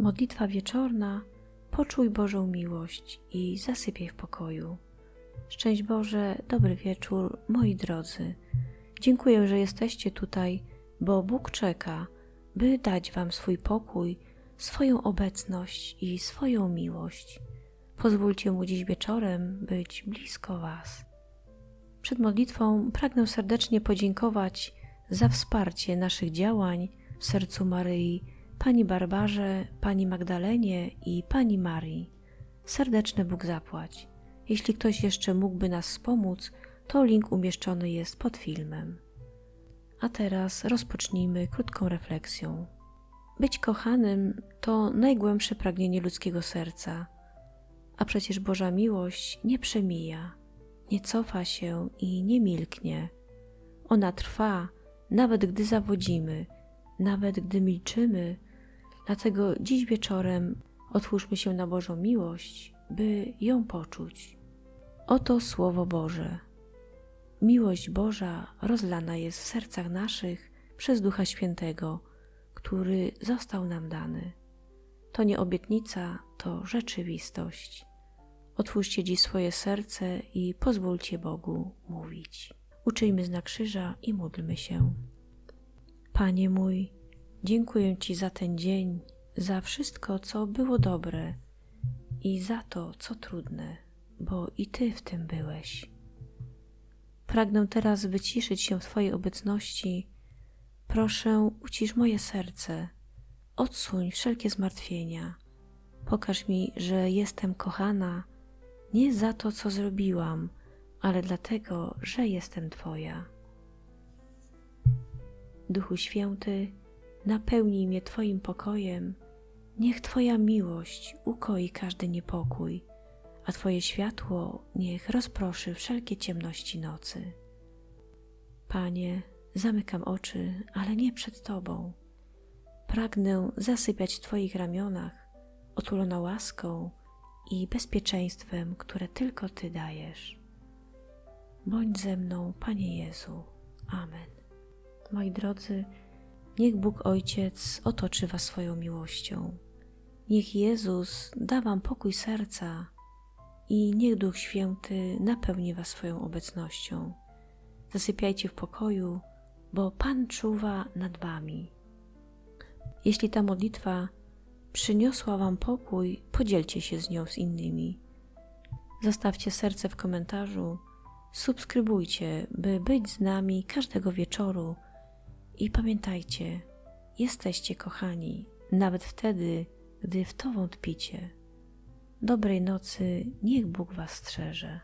Modlitwa wieczorna, poczuj Bożą miłość i zasypiaj w pokoju. Szczęść Boże, dobry wieczór, moi drodzy. Dziękuję, że jesteście tutaj, bo Bóg czeka, by dać Wam swój pokój, swoją obecność i swoją miłość. Pozwólcie Mu dziś wieczorem być blisko Was. Przed modlitwą pragnę serdecznie podziękować za wsparcie naszych działań w sercu Maryi, Pani Barbarze, Pani Magdalenie i Pani Marii. Serdeczne Bóg zapłać. Jeśli ktoś jeszcze mógłby nas wspomóc, to link umieszczony jest pod filmem. A teraz rozpocznijmy krótką refleksją. Być kochanym to najgłębsze pragnienie ludzkiego serca, a przecież Boża miłość nie przemija, nie cofa się i nie milknie. Ona trwa, nawet gdy zawodzimy, nawet gdy milczymy, dlatego dziś wieczorem otwórzmy się na Bożą miłość, by ją poczuć. Oto Słowo Boże. Miłość Boża rozlana jest w sercach naszych przez Ducha Świętego, który został nam dany. To nie obietnica, to rzeczywistość. Otwórzcie dziś swoje serce i pozwólcie Bogu mówić. Uczyjmy znak krzyża i módlmy się. Panie mój, dziękuję Ci za ten dzień, za wszystko, co było dobre i za to, co trudne, bo i Ty w tym byłeś. Pragnę teraz wyciszyć się w Twojej obecności. Proszę, ucisz moje serce, odsuń wszelkie zmartwienia. Pokaż mi, że jestem kochana nie za to, co zrobiłam, ale dlatego, że jestem Twoja. Duchu Święty, napełnij mnie Twoim pokojem. Niech Twoja miłość ukoi każdy niepokój, a Twoje światło niech rozproszy wszelkie ciemności nocy. Panie, zamykam oczy, ale nie przed Tobą. Pragnę zasypiać w Twoich ramionach, otulona łaską i bezpieczeństwem, które tylko Ty dajesz. Bądź ze mną, Panie Jezu. Amen. Moi drodzy, niech Bóg Ojciec otoczy Was swoją miłością. Niech Jezus da Wam pokój serca i niech Duch Święty napełni Was swoją obecnością. Zasypiajcie w pokoju, bo Pan czuwa nad Wami. Jeśli ta modlitwa przyniosła Wam pokój, podzielcie się z nią z innymi. Zostawcie serce w komentarzu, subskrybujcie, by być z nami każdego wieczoru i pamiętajcie, jesteście kochani, nawet wtedy, gdy w to wątpicie. Dobrej nocy, niech Bóg Was strzeże.